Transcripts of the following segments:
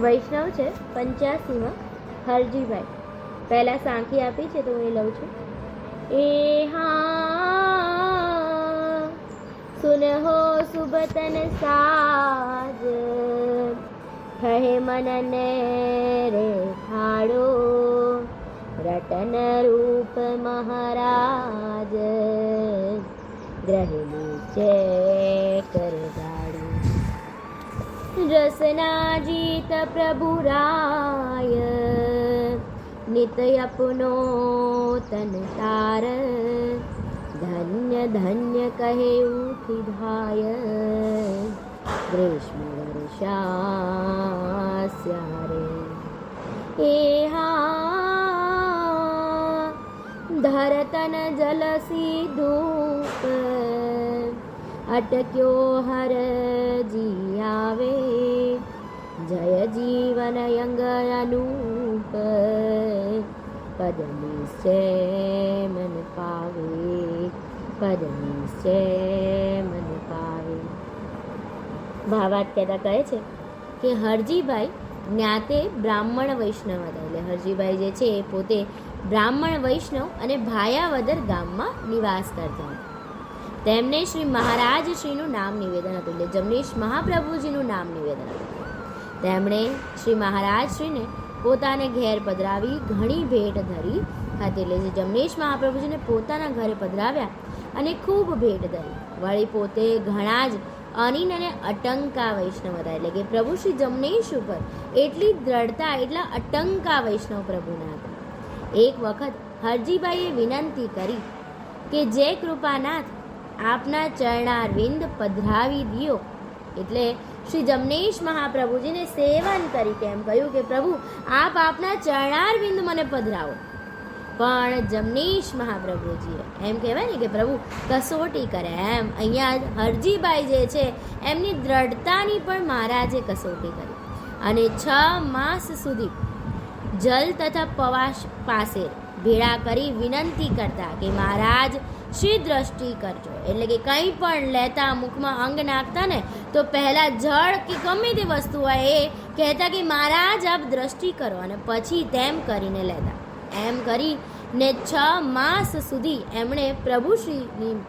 વૈષ્ણવ છે પંચ્યાસીમાં હરજીભાઈ. પહેલાં સાંખી આપી છે તો હું એ લઉં છું. એ હા સુનહો સુબતન સાજ કહે મનને રે ખાડો રટન રૂપ મહારાજ ગ્રહિ છે કરગાડું रसनाजीत प्रभुराय। नितयपुनो तन तार। धन्य धन्य कहे उखिधाय ग्रीष्मवर्षास्यारे एहा धरतन जलसी धूप। અટક્યો હરજી આવે જય જીવન યંગ અનુપ પદ છે મન પાવે પદ છે મન પાવે ભાવાર્થ કહેતા કહે છે કે હરજીભાઈ જ્ઞાતે બ્રાહ્મણ વૈષ્ણવ હતા. એટલે હરજીભાઈ જે છે એ પોતે બ્રાહ્મણ વૈષ્ણવ અને ભાયાવદર ગામમાં નિવાસ કરતા હતા. તેમને શ્રી મહારાજ શ્રીનું નામ નિવેદન હતું, એટલે જમનેશ મહાપ્રભુજીનું નામ નિવેદન હતું. તેમણે શ્રી મહારાજ શ્રીને પોતાને ઘેર પધરાવી ઘણી ભેટ ધરી હતી, એટલે જે જમનેશ મહાપ્રભુજીને પોતાના ઘરે પધરાવ્યા અને ખૂબ ભેટ ધરી. વળી પોતે ઘણા જ અનિન અને અટંકા વૈષ્ણવ હતા એટલે કે પ્રભુ શ્રી જમનેશ ઉપર એટલી દ્રઢતા, એટલા અટંકા વૈષ્ણવ પ્રભુના હતા. એક વખત હરજીભાઈએ વિનંતી કરી કે જે કૃપાનાથ આપના ચરણારવિંદ પધરાવી દિયો. એટલે શ્રી જમનેશ મહાપ્રભુજીને સેવન કરી એમ કહ્યું કે, પ્રભુ, આપ આપના ચરણારવિંદ મને પધરાવો. પણ જમનેશ મહાપ્રભુજીએ એમ કહેવાય ને કે, પ્રભુ, કસોટી કરે એમ. અહીંયા હરજીભાઈ જે છે, એમની દ્રઢતાની પણ મહારાજે કસોટી કરી. અને છ માસ સુધી જલ તથા પવાશ પાસે ભેળા કરી વિનંતી કરતા કે, મહારાજ શ્રી દ્રષ્ટિ કરજો. એટલે કે કંઈ પણ લેતા મુખમાં અંગ નાખતા ને, તો પહેલાં જળ કે ગમે તે વસ્તુ હોય એ કહેતા કે મારા જ આપ દ્રષ્ટિ કરો. અને પછી તેમ કરીને લેતા. એમ કરી ને છ માસ સુધી એમણે પ્રભુશ્રીની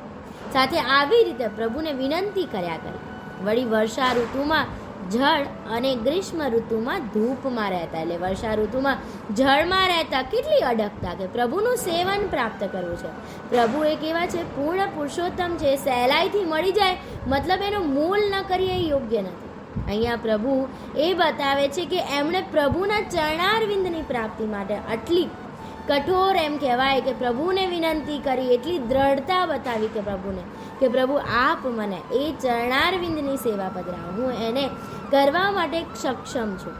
સાથે આવી રીતે પ્રભુને વિનંતી કર્યા કરી. વળી વર્ષા ઋતુમાં જળ અને ગ્રીષ્મ ઋતુમાં ધૂપમાં રહેતા એટલે વર્ષા ઋતુમાં જળમાં રહેતા કેટલી અડકતા કે પ્રભુનું સેવન પ્રાપ્ત કરવું છે. પ્રભુ એક એવા છે, પૂર્ણ પુરુષોત્તમ છે સહેલાઈથી મળી જાય, મતલબ એનો મૂલ ન કરીએ એ યોગ્ય નથી. અહીંયા પ્રભુ એ બતાવે છે કે એમણે પ્રભુના ચરણારવિંદની પ્રાપ્તિ માટે આટલી કઠોર એમ કહેવાય કે પ્રભુને વિનંતી કરી એટલી દ્રઢતા બતાવી કે પ્રભુને, કે પ્રભુ આપ મને એ ચરણારવિંદની સેવા પધરાવ. હું એને કરવા માટે સક્ષમ છું.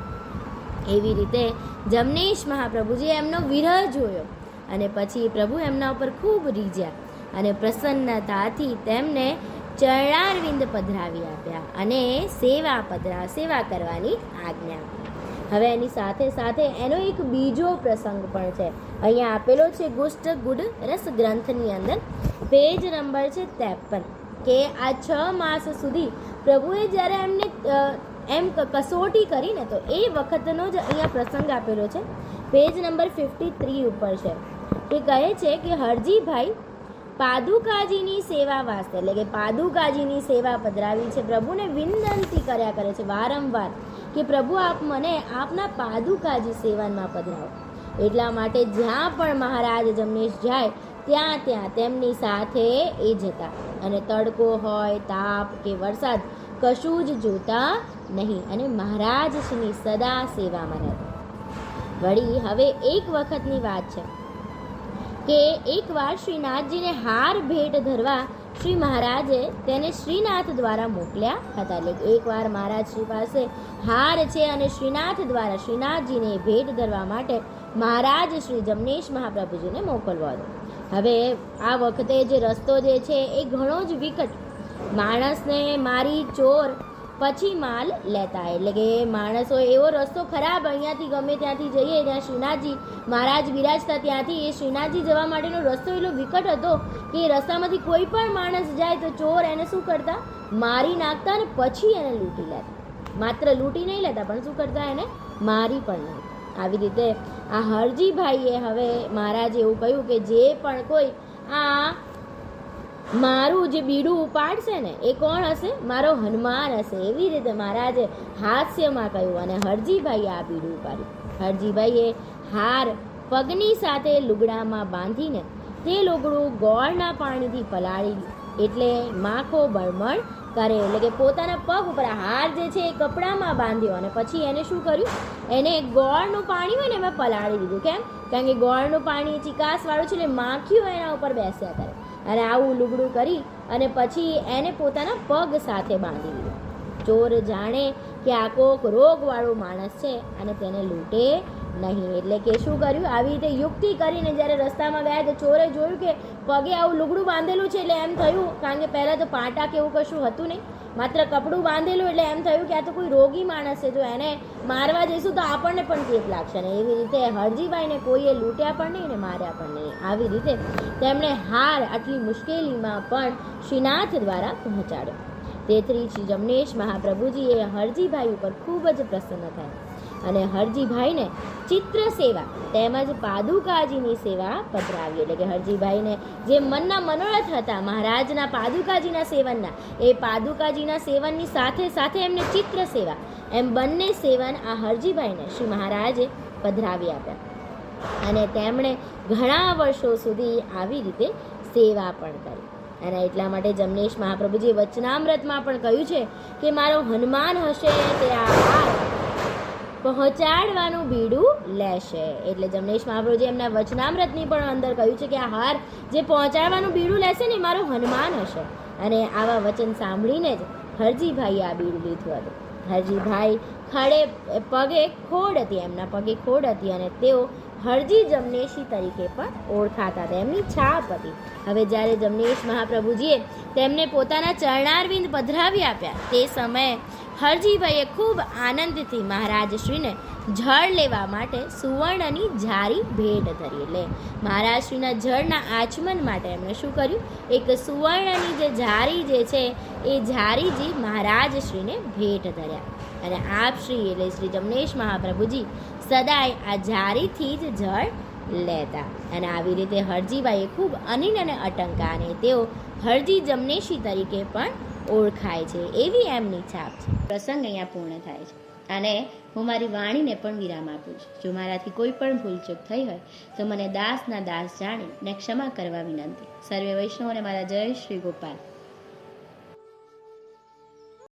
એવી રીતે જમનેશ મહાપ્રભુજીએ એમનો વિરહ જોયો અને પછી પ્રભુ એમના ઉપર ખૂબ રીઝ્યા અને પ્રસન્નતાથી તેમને ચરણારવિંદ પધરાવી આપ્યા અને સેવા પધરા, સેવા કરવાની આજ્ઞા આપી. હવે એની સાથે સાથે એનો એક બીજો પ્રસંગ પણ છે. અહીંયા આપેલો છે ગુષ્ટ ગુડ રસ ગ્રંથની અંદર. પેજ નંબર છે ત્રેપન, કે આ છ માસ સુધી પ્રભુએ જ્યારે એમને એમ કસોટી કરીને તો એ વખતનો જ અહીંયા પ્રસંગ આપેલો છે. પેજ નંબર ફિફ્ટી થ્રી ઉપર છે. એ કહે છે કે, હરજીભાઈ, પાદુકાજીની સેવા વાસ્તે, એટલે કે પાદુકાજીની સેવા પધરાવી છે પ્રભુને વિનંતી કર્યા કરે છે વારંવાર. કે પ્રભુ આપ મને આપના પાદુકાજી સેવનમાં પધરાવો. એટલા માટે જ્યાં પણ મહારાજ જમનેશ જાય, ત્યાં ત્યાં તેમની સાથે એ જતા. અને તડકો હોય, તાપ કે વરસાદ કશું જ જોતા નહીં. અને મહારાજશ્રીની સદા સેવામાં રહેતા વળી હવે એક વખતની વાત છે કે એકવાર શ્રીનાથજીને હાર ભેટ ધરવા શ્રી મહારાજે તેને શ્રીનાથ દ્વારા મોકલ્યા હતા. એટલે એકવાર મહારાજ શ્રી પાસે હાર છે અને શ્રીનાથ દ્વારા શ્રીનાથજીને ભેટ ધરવા માટે મહારાજ શ્રી જમનેશ મહાપ્રભુજીને મોકલવો હતો હવે આ વખતે જે રસ્તો જે છે એ ઘણો જ વિકટ. માણસને મારી ચોર પછી માલ લેતા એટલે કે માણસો એવો રસ્તો ખરાબ અહીંયાથી ગમે ત્યાંથી જઈએ, ત્યાં શ્રીનાથજી મહારાજ બિરાજતા ત્યાંથી, એ શ્રીનાથજી જવા માટેનો રસ્તો એટલો વિકટ હતો કે એ રસ્તામાંથી કોઈ પણ માણસ જાય તો ચોર એને શું કરતા? મારી નાખતા અને પછી એને લૂંટી લેતા. માત્ર લૂંટી નહીં લેતા, પણ શું કરતા એને? મારી પણ નહીં. આવી રીતે આ હરજીભાઈએ હવે મહારાજે એવું કહ્યું કે જે પણ કોઈ આ મારું જે બીડું ઉપાડશે ને, એ કોણ હશે? મારો હનુમાન હશે. એવી રીતે મહારાજે હાસ્યમાં કહ્યું અને હરજીભાઈએ આ બીડું ઉપાડ્યું. હરજીભાઈએ હાર પગની સાથે લુગડામાં બાંધીને તે લુગડું ગોળના પાણીથી પલાળી એટલે માખો બળમણ કરે, એટલે કે પોતાના પગ ઉપર હાર જે છે એ કપડામાં બાંધ્યો અને પછી એને શું કર્યું? એને ગોળનું પાણી હોય ને એમાં પલાળી દીધું. કેમ? કારણ કે ગોળનું પાણી ચિકાસવાળું છે એટલે માખીઓ એના ઉપર બેસ્યા કરે. અને આવું લુગડું કરી અને પછી એને પોતાના પગ સાથે બાંધી દીધું ચોર જાણે કે આ કોક રોગવાળો માણસ છે અને તેને લૂંટે નહીં. એટલે કે શું કર્યું? આવી રીતે યુક્તિ કરીને જ્યારે રસ્તામાં ગયા તો ચોરે જોયું કે પગે આવું લુગડું બાંધેલું છે એટલે એમ થયું. કારણ કે પહેલાં તો પાટા કે એવું કશું હતું નહીં. માત્ર કપડું બાંધેલું એટલે એમ થયું કે આ તો કોઈ રોગી માણસ છે. જો એને મારવા જઈશું તો આપણને પણ ચેપ લાગશે ને એવી રીતે હરજીભાઈને કોઈએ લૂંટ્યા પણ નહીં ને માર્યા પણ નહીં. આવી રીતે તેમણે હાર આટલી મુશ્કેલીમાં પણ શ્રીનાથ દ્વારા પહોંચાડ્યો. તેથી શ્રી જમનેશ મહાપ્રભુજીએ હરજીભાઈ ઉપર ખૂબ જ પ્રસન્ન થયા. અને હરજીભાઈને ચિત્ર સેવા તેમજ પાદુકાજીની સેવા પધરાવી. એટલે કે હરજીભાઈને જે મનના મનોરથ હતા મહારાજના પાદુકાજીના સેવનના, એ પાદુકાજીના સેવનની સાથે સાથે એમને ચિત્ર સેવા એમ બંને સેવન આ હરજીભાઈને શ્રી મહારાજે પધરાવી આપ્યા. અને તેમણે ઘણા વર્ષો સુધી આવી રીતે સેવા પણ કરી. અને એટલા માટે જમનેશ મહાપ્રભુજીએ વચનામૃતમાં પણ કહ્યું છે કે, મારો હનુમાન હશે તે આ પહોંચાડવાનું બીડું લેશે. એટલે જમનેશ મહાપ્રભુજી એમના વચનામૃતની પણ અંદર કહ્યું છે કે આ હાર જે પહોંચાડવાનું બીડું લેશે ને મારો હનુમાન હશે. અને આવા વચન સાંભળીને જ હરજીભાઈએ આ બીડું લીધું હતું. હરજીભાઈ ખડે પગે ખોડ હતી, એમના પગે ખોડ હતી અને તેઓ હરજી જમનેશી તરીકે પણ ઓળખાતા હતા. એમની છાપ હતી. હવે જ્યારે જમનેશ મહાપ્રભુજીએ તેમને પોતાના ચરણારવિંદ પધરાવી આપ્યા, તે સમયે હરજીભાઈએ ખૂબ આનંદથી મહારાજશ્રીને જળ લેવા માટે સુવર્ણની જારી ભેટ ધરી. એટલે મહારાજશ્રીના જળના આચમન માટે એમણે શું કર્યું? એક સુવર્ણની જે જારી જે છે, એ જારીજી મહારાજશ્રીને ભેટ ધર્યા. અને આપ શ્રી એટલે શ્રી જમનેશ મહાપ્રભુજી સદાય આ જારીથી જ જળ લેતા. અને આવી રીતે હરજીભાઈએ ખૂબ અનિલ અને અટંકાને તેઓ હરજી જમનેશી તરીકે પણ ઓળખાય છે, એવી એમની છાપ છે. પ્રસંગ અહીંયા પૂર્ણ થાય છે. અને હું મારી વાણીને પણ વિરામ આપું છું. જો મારાથી કોઈ પણ ભૂલચૂક થઈ હોય, તો મને દાસના દાસ જાણીને ક્ષમા કરવા વિનંતી. સર્વે વૈષ્ણવને મારા જય શ્રી ગોપાલ.